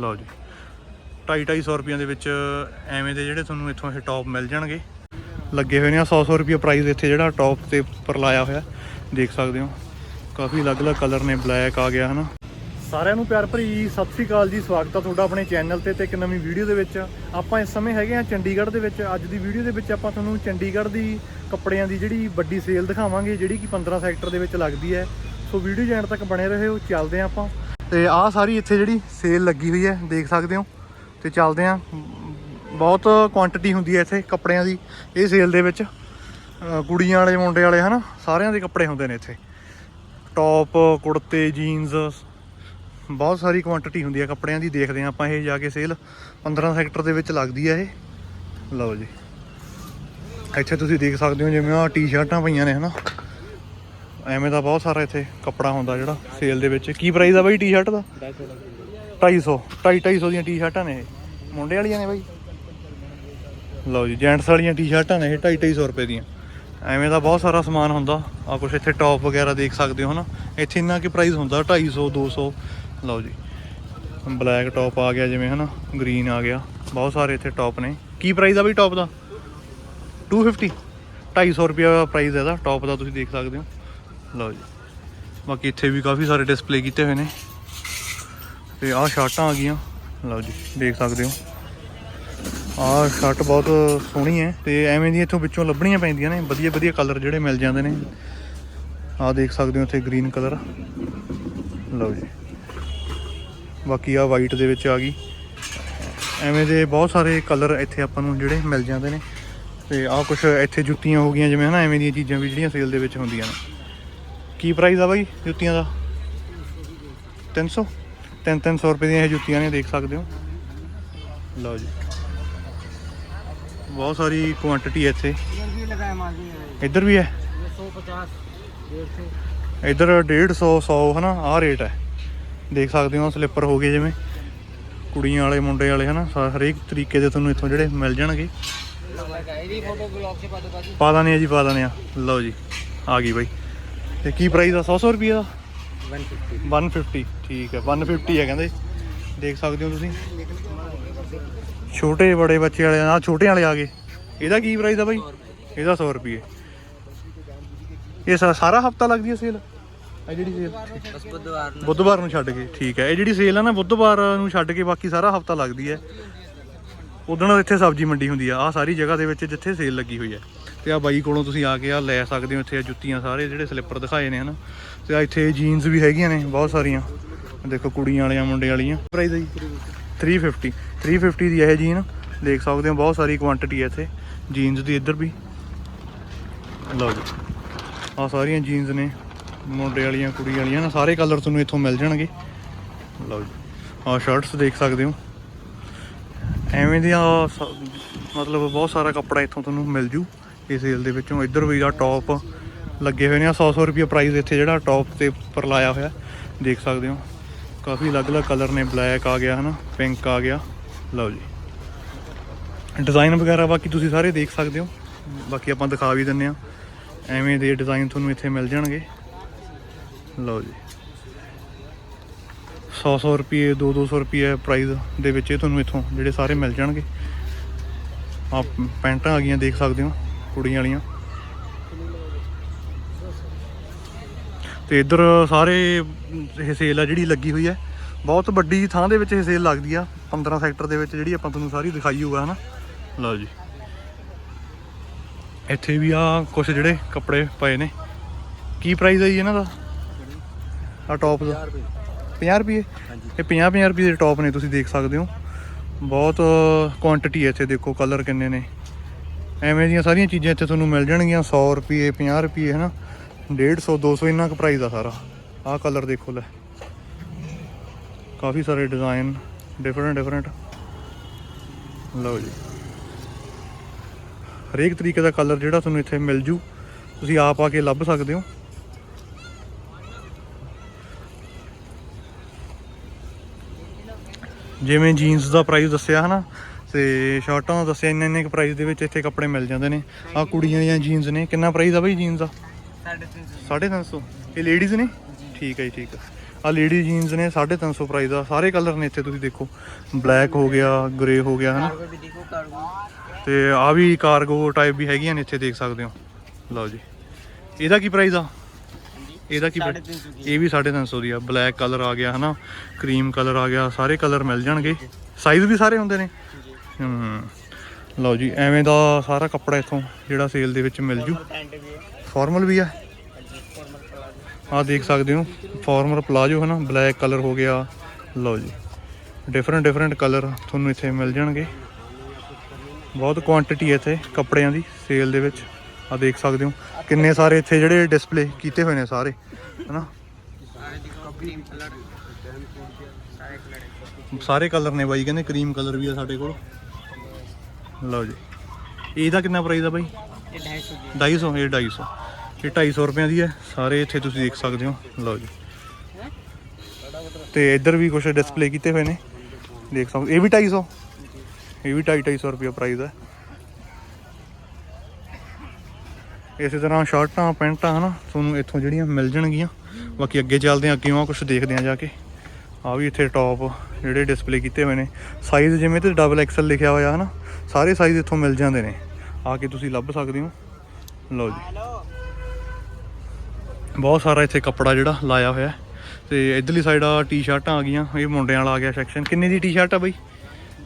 ਲਓ ਜੀ। 2.5 ਰੁਪਈਆਂ ਦੇ ਵਿੱਚ ਐਵੇਂ ਦੇ ਜਿਹੜੇ ਤੁਹਾਨੂੰ ਇੱਥੋਂ ਇਹ ਟੌਪ ਮਿਲ ਜਾਣਗੇ। ਲੱਗੇ ਹੋਏ ਨੇ 100 100 ਰੁਪਏ ਪ੍ਰਾਈਸ ਇੱਥੇ ਜਿਹੜਾ ਟੌਪ ਤੇ ਉੱਪਰ ਲਾਇਆ ਹੋਇਆ। ਦੇਖ ਸਕਦੇ ਹੋ। ਕਾਫੀ ਅਲੱਗ-ਅਲੱਗ ਕਲਰ ਨੇ ਬਲੈਕ ਆ ਗਿਆ, ਹਨਾ। ਸਾਰਿਆਂ ਨੂੰ ਪਿਆਰ ਭਰੀ ਸਤਿ ਸ੍ਰੀ ਅਕਾਲ ਜੀ। ਸਵਾਗਤ ਆ ਤੁਹਾਡਾ ਆਪਣੇ ਚੈਨਲ ਤੇ ਤੇ ਇੱਕ ਨਵੀਂ ਵੀਡੀਓ ਦੇ ਵਿੱਚ। ਆਪਾਂ ਇਸ ਸਮੇਂ ਹੈਗੇ ਆ ਚੰਡੀਗੜ੍ਹ ਦੇ ਵਿੱਚ। ਅੱਜ ਦੀ ਵੀਡੀਓ ਦੇ ਵਿੱਚ ਆਪਾਂ ਤੁਹਾਨੂੰ ਚੰਡੀਗੜ੍ਹ ਦੀ ਕੱਪੜਿਆਂ ਦੀ ਜਿਹੜੀ ਵੱਡੀ ਸੇਲ ਦਿਖਾਵਾਂਗੇ, ਜਿਹੜੀ ਕਿ 15 ਸੈਕਟਰ ਦੇ ਵਿੱਚ ਲੱਗਦੀ ਹੈ। ਸੋ ਵੀਡੀਓ ਜੈਂਡ ਤੱਕ ਬਣੇ ਰਹੋ, ਚੱਲਦੇ ਆ ਆਪਾਂ। ਤੇ ਆਹ ਸਾਰੀ ਇੱਥੇ ਜਿਹੜੀ ਸੇਲ ਲੱਗੀ ਹੋਈ ਹੈ, ਦੇਖ ਸਕਦੇ ਹੋ। ਤੇ ਚੱਲਦੇ ਆ ਬਹੁਤ ਕੁਆਂਟੀਟੀ ਹੁੰਦੀ ਹੈ ਇੱਥੇ ਕੱਪੜਿਆਂ ਦੀ, ਇਹ ਸੇਲ ਦੇ ਵਿੱਚ। ਕੁੜੀਆਂ ਵਾਲੇ, ਮੁੰਡੇ ਵਾਲੇ, ਹਨਾ, ਸਾਰਿਆਂ ਦੇ ਕੱਪੜੇ ਹੁੰਦੇ ਨੇ ਇੱਥੇ। ਟੌਪ ਕੁੜਤੇ ਜੀਨਸ ਬਹੁਤ ਸਾਰੀ ਕੁਆਂਟੀਟੀ ਹੁੰਦੀ ਹੈ ਕੱਪੜਿਆਂ ਦੀ, ਦੇਖਦੇ ਹਾਂ ਆਪਾਂ ਇਹ ਜਾ ਕੇ ਸੇਲ 15 ਸੈਕਟਰ ਦੇ ਵਿੱਚ ਲੱਗਦੀ ਹੈ ਇਹ। ਲਓ ਜੀ। ਇੱਥੇ ਤੁਸੀਂ ਦੇਖ ਸਕਦੇ ਹੋ ਜਿਵੇਂ ਆਹ ਟੀ-ਸ਼ਰਟਾਂ ਪਈਆਂ ਨੇ, ਹਨਾ। ਐਵੇਂ ਦਾ ਬਹੁਤ ਸਾਰਾ ਇੱਥੇ ਕੱਪੜਾ ਹੁੰਦਾ ਜਿਹੜਾ ਸੇਲ ਦੇ ਵਿੱਚ। ਕੀ ਪ੍ਰਾਈਸ ਆ ਬਾਈ ਟੀ-ਸ਼ਰਟ ਦਾ? 250 250 ਦੀਆਂ ਟੀ-ਸ਼ਰਟਾਂ ਨੇ ਇਹ। ਮੁੰਡੇ ਵਾਲੀਆਂ ਨੇ ਬਾਈ? ਲਓ ਜੀ ਜੈਂਟਸ ਵਾਲੀਆਂ ਟੀ-ਸ਼ਰਟਾਂ ਨੇ ਇਹ 250 ਰੁਪਏ ਦੀਆਂ। ਐਵੇਂ ਦਾ ਬਹੁਤ ਸਾਰਾ ਸਮਾਨ ਹੁੰਦਾ। ਆ ਕੁਛ ਇੱਥੇ ਟੌਪ ਵਗੈਰਾ ਦੇਖ ਸਕਦੇ ਹੋ ਨਾ ਇੱਥੇ ਇੰਨਾ ਕਿ ਪ੍ਰਾਈਸ ਹੁੰਦਾ 250 200 ਲਓ ਜੀ ਬਲੈਕ ਟੌਪ ਆ ਗਿਆ ਜਿਵੇਂ ਹਨਾ ਗ੍ਰੀਨ ਆ ਗਿਆ। ਬਹੁਤ ਸਾਰੇ ਇੱਥੇ ਟੌਪ ਨੇ। ਕੀ ਪ੍ਰਾਈਸ ਆ ਬਈ ਟੌਪ ਦਾ? 250 250 ਰੁਪਏ ਪ੍ਰਾਈਸ ਇਹਦਾ। ਟੌਪ ਦਾ ਤੁਸੀਂ ਦੇਖ ਸਕਦੇ ਹੋ। ਲਓ ਜੀ। ਬਾਕੀ ਇੱਥੇ ਵੀ ਕਾਫੀ ਸਾਰੇ ਡਿਸਪਲੇ ਕੀਤੇ ਹੋਏ ਨੇ। ਤੇ ਆਹ ਸ਼ਰਟਾਂ ਆ ਗਈਆਂ। ਲਓ ਜੀ, ਦੇਖ ਸਕਦੇ ਹੋ। ਆਹ ਸ਼ਰਟ ਬਹੁਤ ਸੋਹਣੀ ਹੈ ਤੇ ਐਵੇਂ ਦੀ ਇੱਥੋਂ ਵਿੱਚੋਂ ਲੱਭਣੀਆਂ ਪੈਂਦੀਆਂ ਨੇ। ਵਧੀਆ ਵਧੀਆ ਕਲਰ ਜਿਹੜੇ ਮਿਲ ਜਾਂਦੇ ਨੇ। ਆਹ ਦੇਖ ਸਕਦੇ ਹੋ ਇੱਥੇ ਗ੍ਰੀਨ ਕਲਰ ਲਓ ਜੀ। ਬਾਕੀ ਆ ਵਾਈਟ ਦੇ ਵਿੱਚ ਆ ਗਈ। ਐਵੇਂ ਦੇ ਬਹੁਤ ਸਾਰੇ ਕਲਰ ਇੱਥੇ ਆਪਾਂ ਨੂੰ ਜਿਹੜੇ ਮਿਲ ਜਾਂਦੇ ਨੇ। ਤੇ ਆਹ ਕੁਝ ਇੱਥੇ ਜੁੱਤੀਆਂ ਹੋ ਗਈਆਂ, ਜਿਵੇਂ ਹਨਾ, ਐਵੇਂ ਦੀਆਂ ਚੀਜ਼ਾਂ ਵੀ ਜਿਹੜੀਆਂ ਸੇਲ ਦੇ ਵਿੱਚ ਹੁੰਦੀਆਂ ਨੇ। ਕੀ ਪ੍ਰਾਈਸ ਆ ਬਾਈ ਜੁੱਤੀਆਂ ਦਾ? 300 3-300 ਰੁਪਏ ਦੀਆਂ ਇਹ ਜੁੱਤੀਆਂ ਨੇ ਦੇਖ ਸਕਦੇ ਹੋ। ਲਓ ਜੀ। ਬਹੁਤ ਸਾਰੀ ਕੁਆਂਟੀਟੀ ਹੈ ਇੱਥੇ। ਇੱਧਰ ਵੀ ਹੈ? 150 150 ਇੱਧਰ 150 100 ਹਨਾ ਆਹ ਰੇਟ ਹੈ। ਦੇਖ ਸਕਦੇ ਹੋ ਸਲਿੱਪਰ ਹੋ ਗਏ ਜਿਵੇਂ। ਕੁੜੀਆਂ ਵਾਲੇ ਮੁੰਡੇ ਵਾਲੇ ਹਨਾ ਹਰੇਕ ਤਰੀਕੇ ਦੇ ਤੁਹਾਨੂੰ ਇੱਥੋਂ ਜਿਹੜੇ ਮਿਲ ਜਾਣਗੇ। ਪਾ ਦਾਨੇ ਆ ਜੀ ਪਾ ਦਾਨੇ ਆ ਲਓ ਜੀ ਆ ਗਈ ਬਾਈ। ਤੇ ਕੀ ਪ੍ਰਾਈਸ ਆ? 100 ਰੁਪਏ ਦਾ? 150 150 ਠੀਕ ਹੈ। 150 ਹੈ ਕਹਿੰਦੇ। ਦੇਖ ਸਕਦੇ ਹੋ ਤੁਸੀਂ। ਛੋਟੇ ਬੜੇ ਬੱਚੇ ਵਾਲੇ ਆ ਛੋਟੇ ਵਾਲੇ ਆ ਗਏ। ਇਹਦਾ ਕੀ ਪ੍ਰਾਈਸ ਆ ਬਾਈ? ਇਹਦਾ 100 ਰੁਪਏ ਇਹ ਸਾਰਾ ਹਫਤਾ ਲੱਗਦੀ ਹੈ ਸੇਲ ਇਹ ਜਿਹੜੀ ਸੇਲ ਬੁੱਧਵਾਰ ਨੂੰ। ਬੁੱਧਵਾਰ ਨੂੰ ਛੱਡ ਕੇ। ਠੀਕ ਹੈ। ਇਹ ਜਿਹੜੀ ਸੇਲ ਆ ਨਾ ਬੁੱਧਵਾਰ ਨੂੰ ਛੱਡ ਕੇ ਬਾਕੀ ਸਾਰਾ ਹਫਤਾ ਲੱਗਦੀ ਹੈ। ਉਦੋਂ ਇੱਥੇ ਸਬਜ਼ੀ ਮੰਡੀ ਹੁੰਦੀ ਆ ਆ ਸਾਰੀ ਜਗ੍ਹਾ ਦੇ ਵਿੱਚ ਜਿੱਥੇ ਸੇਲ ਲੱਗੀ ਹੋਈ ਹੈ ਤੇ ਆ ਬਾਈ ਕੋਲੋਂ ਤੁਸੀਂ ਆ ਕੇ ਆ ਲੈ ਸਕਦੇ ਹੋ ਇੱਥੇ ਆਹ ਜੁੱਤੀਆਂ ਸਾਰੇ ਜਿਹੜੇ ਸਲਿੱਪਰ ਦਿਖਾਏ ਨੇ ਹਨਾ। ਤੇ ਆ ਇੱਥੇ ਜੀਨਸ ਵੀ ਹੈਗੀਆਂ ਨੇ ਬਹੁਤ ਸਾਰੀਆਂ। ਦੇਖੋ ਕੁੜੀਆਂ ਵਾਲੀਆਂ ਮੁੰਡੇ ਵਾਲੀਆਂ। ਪ੍ਰਾਈਸ ਹੈ ਜੀ। 350 350 ਦੀ ਇਹ ਜੀਨ ਦੇਖ ਸਕਦੇ ਹੋ ਬਹੁਤ ਸਾਰੀ ਕੁਆਂਟੀਟੀ ਹੈ ਇੱਥੇ। ਜੀਨਸ ਦੀ ਇੱਧਰ ਵੀ। ਲਓ ਜੀ। ਆ ਸਾਰੀਆਂ ਜੀਨਸ ਨੇ ਮੁੰਡੇ ਵਾਲੀਆਂ ਕੁੜੀ ਵਾਲੀਆਂ ਨਾ ਸਾਰੇ ਕਲਰ ਤੁਹਾਨੂੰ ਇੱਥੋਂ ਮਿਲ ਜਾਣਗੇ। ਲਓ ਜੀ। ਆ ਸ਼ਰਟਸ ਦੇਖ ਸਕਦੇ ਹੋ। ਐਵੇਂ ਦੀਆਂ ਸ- ਮਤਲਬ ਬਹੁਤ ਸਾਰਾ ਕੱਪੜਾ ਇੱਥੋਂ ਤੁਹਾਨੂੰ ਮਿਲ ਜੂ। ਇਸ ਸੇਲ ਦੇ ਵਿੱਚੋਂ ਇੱਧਰ ਵੀ ਆ ਟੌਪ ਲੱਗੇ ਹੋਏ ਨੇ। 100 100 ਰੁਪਏ ਪ੍ਰਾਈਸ ਇੱਥੇ ਜਿਹੜਾ ਟੌਪ ਤੇ ਉੱਪਰ ਲਾਇਆ ਹੋਇਆ। ਦੇਖ ਸਕਦੇ ਹੋ। ਕਾਫੀ ਅਲੱਗ-ਅਲੱਗ ਕਲਰ ਨੇ। ਬਲੈਕ ਆ ਗਿਆ, ਹਨਾ? ਪਿੰਕ ਆ ਗਿਆ। ਲਓ ਜੀ। ਡਿਜ਼ਾਈਨ ਵਗੈਰਾ ਬਾਕੀ ਤੁਸੀਂ ਸਾਰੇ ਦੇਖ ਸਕਦੇ ਹੋ। ਬਾਕੀ ਆਪਾਂ ਦਿਖਾ ਵੀ ਦਿੰਨੇ ਆ। ਐਵੇਂ ਦੇ ਡਿਜ਼ਾਈਨ ਤੁਹਾਨੂੰ ਇੱਥੇ ਮਿਲ ਜਾਣਗੇ। ਲਓ ਜੀ। 100 100 ਰੁਪਏ 2 200 ਰੁਪਏ ਪ੍ਰਾਈਸ ਦੇ ਵਿੱਚ ਇਹ ਤੁਹਾਨੂੰ ਇੱਥੋਂ ਜਿਹੜੇ ਸਾਰੇ ਮਿਲ ਜਾਣਗੇ। ਆ ਪੈਂਟਾਂ ਆ ਗਈਆਂ, ਦੇਖ ਸਕਦੇ ਹੋ, ਕੁੜੀਆਂ ਵਾਲੀਆਂ। ਤੇ ਇੱਧਰ ਸਾਰੇ ਇਹ ਸੇਲ ਆ ਜਿਹੜੀ ਲੱਗੀ ਹੋਈ ਹੈ ਬਹੁਤ ਵੱਡੀ ਥਾਂ ਦੇ ਵਿੱਚ ਇਹ ਸੇਲ ਲੱਗਦੀ ਆ 15 ਸੈਕਟਰ ਦੇ ਵਿੱਚ ਜਿਹੜੀ ਆਪਾਂ ਤੁਹਾਨੂੰ ਸਾਰੀ ਦਿਖਾਈ ਹੋਊਗਾ, ਹਨਾ? ਲਓ ਜੀ। ਇੱਥੇ ਵੀ ਆ ਕੁਝ ਜਿਹੜੇ ਕੱਪੜੇ ਪਏ ਨੇ। ਕੀ ਪ੍ਰਾਈਸ ਹੈ ਜੀ ਇਹਨਾਂ ਦਾ? ਆ ਟੌਪ ਦਾ। 50 ਰੁਪਏ? ਇਹ 50 50 ਰੁਪਏ ਦੇ ਟੌਪ ਨੇ ਤੁਸੀਂ ਦੇਖ ਸਕਦੇ ਹੋ। ਬਹੁਤ ਕੁਆਂਟੀਟੀ ਹੈ ਇੱਥੇ ਦੇਖੋ ਕਲਰ ਕਿੰਨੇ ਨੇ। ਐਵੇਂ ਦੀਆਂ ਸਾਰੀਆਂ ਚੀਜ਼ਾਂ ਇੱਥੇ ਤੁਹਾਨੂੰ ਮਿਲ ਜਾਣਗੀਆਂ 100 ਰੁਪਏ 50 ਰੁਪਏ ਹਨਾ 150 200 ਇੰਨਾ ਕੁ ਪ੍ਰਾਈਸ ਆ ਸਾਰਾ। ਆਹ ਕਲਰ ਦੇਖੋ ਲੈ। ਕਾਫੀ ਸਾਰੇ ਡਿਜ਼ਾਈਨ ਡਿਫਰੈਂਟ ਡਿਫਰੈਂਟ ਲਓ ਜੀ। ਹਰੇਕ ਤਰੀਕੇ ਦਾ ਕਲਰ ਜਿਹੜਾ ਤੁਹਾਨੂੰ ਇੱਥੇ ਮਿਲ ਜੂ ਤੁਸੀਂ ਆਪ ਆ ਕੇ ਲੱਭ ਸਕਦੇ ਹੋ। ਜਿਵੇਂ ਜੀਨਸ ਦਾ ਪ੍ਰਾਈਸ ਦੱਸਿਆ ਹਨਾ, ਤੇ ਸ਼ਰਟਾਂ ਦਾ ਦੱਸਿਆ, ਇੰਨੇ ਇੰਨੇ ਪ੍ਰਾਈਸ ਦੇ ਵਿੱਚ ਇੱਥੇ ਕੱਪੜੇ ਮਿਲ ਜਾਂਦੇ ਨੇ। ਆ ਕੁੜੀਆਂ ਦੀਆਂ ਜੀਨਸ ਨੇ, ਕਿੰਨਾ ਪ੍ਰਾਈਸ ਆ ਬਈ ਜੀਨਸ ਦਾ? 350 350 ਇਹ ਲੇਡੀਜ਼ ਨੇ? ਠੀਕ ਹੈ ਜੀ, ਠੀਕ ਆ। ਆ ਲੇਡੀ ਜੀਨਸ ਨੇ 350 ਪ੍ਰਾਈਸ ਦਾ ਸਾਰੇ ਕਲਰ ਨੇ ਇੱਥੇ, ਤੁਸੀਂ ਦੇਖੋ। ਬਲੈਕ ਹੋ ਗਿਆ ਗ੍ਰੇ ਹੋ ਗਿਆ, ਹਨਾ। ਤੇ ਆ ਵੀ ਕਾਰਗੋ ਟਾਈਪ ਵੀ ਹੈਗੀਆਂ ਨੇ, ਇੱਥੇ ਦੇਖ ਸਕਦੇ ਹੋ। ਲਓ ਜੀ। ਇਹਦਾ ਕੀ ਪ੍ਰਾਈਸ ਆ? ਇਹਦਾ ਕੀ ਬੈ- 350 ਦੀ ਇਹ ਵੀ 350 ਦੀ ਆ। ਬਲੈਕ ਕਲਰ ਆ ਗਿਆ ਹਨਾ? ਕਰੀਮ ਕਲਰ ਆ ਗਿਆ ਸਾਰੇ ਕਲਰ ਮਿਲ ਜਾਣਗੇ। ਸਾਈਜ਼ ਵੀ ਸਾਰੇ ਹੁੰਦੇ ਨੇ? ਲਓ ਜੀ ਐਵੇਂ ਦਾ ਸਾਰਾ ਕੱਪੜਾ ਇੱਥੋਂ ਜਿਹੜਾ ਸੇਲ ਦੇ ਵਿੱਚ ਮਿਲ ਜੂ। ਫਾਰਮਲ ਵੀ ਹੈ। ਫਾਰਮਲ ਆ? ਆ ਦੇਖ ਸਕਦੇ ਹੋ ਫਾਰਮਰ ਪਲਾਜੋ ਹਨਾ? ਬਲੈਕ ਕਲਰ ਹੋ ਗਿਆ। ਲਓ ਜੀ ਡਿਫਰੈਂਟ ਡਿਫਰੈਂਟ ਕਲਰ ਤੁਹਾਨੂੰ ਇੱਥੇ ਮਿਲ ਜਾਣਗੇ। ਬਹੁਤ ਕੁਆਂਟੀਟੀ ਹੈ ਇੱਥੇ ਕੱਪੜਿਆਂ ਦੀ ਸੇਲ ਦੇ ਵਿੱਚ। ਆ ਦੇਖ ਸਕਦੇ ਹੋ। ਕਿੰਨੇ ਸਾਰੇ ਇੱਥੇ ਜਿਹੜੇ ਡਿਸਪਲੇ ਕੀਤੇ ਹੋਏ ਨੇ ਸਾਰੇ, ਹਨਾ? ਸਾਰੇ ਕਲਰ ਨੇ ਬਾਈ, ਕਹਿੰਦੇ ਕਰੀਮ ਕਲਰ ਵੀ ਆ ਸਾਡੇ ਕੋਲ। ਲਓ ਜੀ। ਇਹਦਾ ਕਿੰਨਾ ਪ੍ਰਾਈਸ ਆ ਬਾਈ? ਇਹ 250 ਇਹ 250 ਇਹ 250 ਰੁਪਏ ਦੀ ਹੈ। ਸਾਰੇ ਇੱਥੇ ਤੁਸੀਂ ਦੇਖ ਸਕਦੇ ਹੋ। ਲਓ ਜੀ। ਤੇ ਇੱਧਰ ਵੀ ਕੁਝ ਡਿਸਪਲੇ ਕੀਤੇ ਹੋਏ ਨੇ। ਦੇਖ ਸਕਦੇ ਇਹ ਵੀ 250 ਇਹ ਵੀ 250 ਰੁਪਏ ਪ੍ਰਾਈਸ ਹੈ ਇਸੇ ਤਰ੍ਹਾਂ ਸ਼ਰਟਾਂ ਪੈਂਟਾਂ ਹਨਾ ਤੁਹਾਨੂੰ ਇੱਥੋਂ ਜਿਹੜੀਆਂ ਮਿਲ ਜਾਣਗੀਆਂ। ਬਾਕੀ ਅੱਗੇ ਚੱਲਦੇ ਆ ਅੱਗੇ ਉਹ ਕੁਝ ਦੇਖਦੇ ਆ ਜਾ ਕੇ। ਆ ਵੀ ਇੱਥੇ ਟੌਪ ਜਿਹੜੇ ਡਿਸਪਲੇ ਕੀਤੇ ਹੋਏ ਨੇ। ਸਾਈਜ਼ ਜਿਵੇਂ ਤੇ ਡਬਲ ਐਕਸਲ ਲਿਖਿਆ ਹੋਇਆ ਹਨਾ ਸਾਰੇ ਸਾਈਜ਼ ਇੱਥੋਂ ਮਿਲ ਜਾਂਦੇ ਨੇ। ਆ ਕੇ ਤੁਸੀਂ ਲੱਭ ਸਕਦੇ ਹੋ? ਲਓ ਜੀ। ਬਹੁਤ ਸਾਰਾ ਇੱਥੇ ਕੱਪੜਾ ਜਿਹੜਾ ਲਾਇਆ ਹੋਇਆ। ਤੇ ਇਧਰਲੀ ਸਾਈਡ ਆ ਟੀ-ਸ਼ਰਟਾਂ ਆ ਗਈਆਂ ਇਹ ਮੁੰਡਿਆਂ ਵਾਲਾ ਆ ਗਿਆ ਸੈਕਸ਼ਨ ਕਿੰਨੇ ਦੀ ਟੀ-ਸ਼ਰਟ ਆ ਬਈ?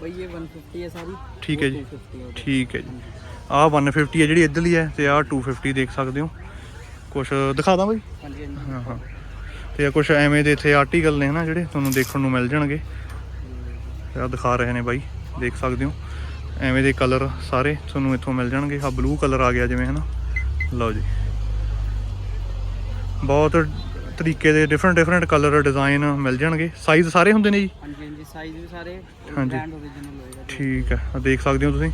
ਬਈ ਇਹ 150 ਹੈ ਸਾਰੀ। ਠੀਕ ਹੈ ਜੀ। ਠੀਕ ਹੈ ਜੀ। ਆਹ 150 ਹੈ ਜਿਹੜੀ ਇੱਧਰਲੀ ਹੈ ਤੇ ਆਹ 250 ਦੇਖ ਸਕਦੇ ਹੋ। ਕੁਛ ਦਿਖਾ ਦਾਂ ਬਾਈ? ਹਾਂ ਹਾਂ। ਤੇ ਕੁਛ ਐਵੇਂ ਦੇ ਇੱਥੇ ਆਰਟੀਕਲ ਨੇ ਹਨਾ ਜਿਹੜੇ ਤੁਹਾਨੂੰ ਦੇਖਣ ਨੂੰ ਮਿਲ ਜਾਣਗੇ। ਆਹ ਦਿਖਾ ਰਹੇ ਨੇ ਬਾਈ ਦੇਖ ਸਕਦੇ ਹੋ। ਐਵੇਂ ਦੇ ਕਲਰ ਸਾਰੇ ਤੁਹਾਨੂੰ ਇੱਥੋਂ ਮਿਲ ਜਾਣਗੇ। ਆਹ ਬਲੂ ਕਲਰ ਆ ਗਿਆ ਜਿਵੇਂ ਹਨਾ। ਲਓ ਜੀ। ਬਹੁਤ ਤਰੀਕੇ ਦੇ ਡਿਫਰੈਂਟ ਡਿਫਰੈਂਟ ਕਲਰ ਡਿਜ਼ਾਈਨ ਮਿਲ ਜਾਣਗੇ। ਸਾਈਜ਼ ਸਾਰੇ ਹੁੰਦੇ ਨੇ ਜੀ? ਹਾਂਜੀ ਹਾਂਜੀ। ਸਾਈਜ਼ ਵੀ ਸਾਰੇ ਬ੍ਰਾਂਡ ਓਰੀਜਨਲ ਹੋਏਗਾ ਠੀਕ ਹੈ। ਦੇਖ ਸਕਦੇ ਹੋ ਤੁਸੀਂ।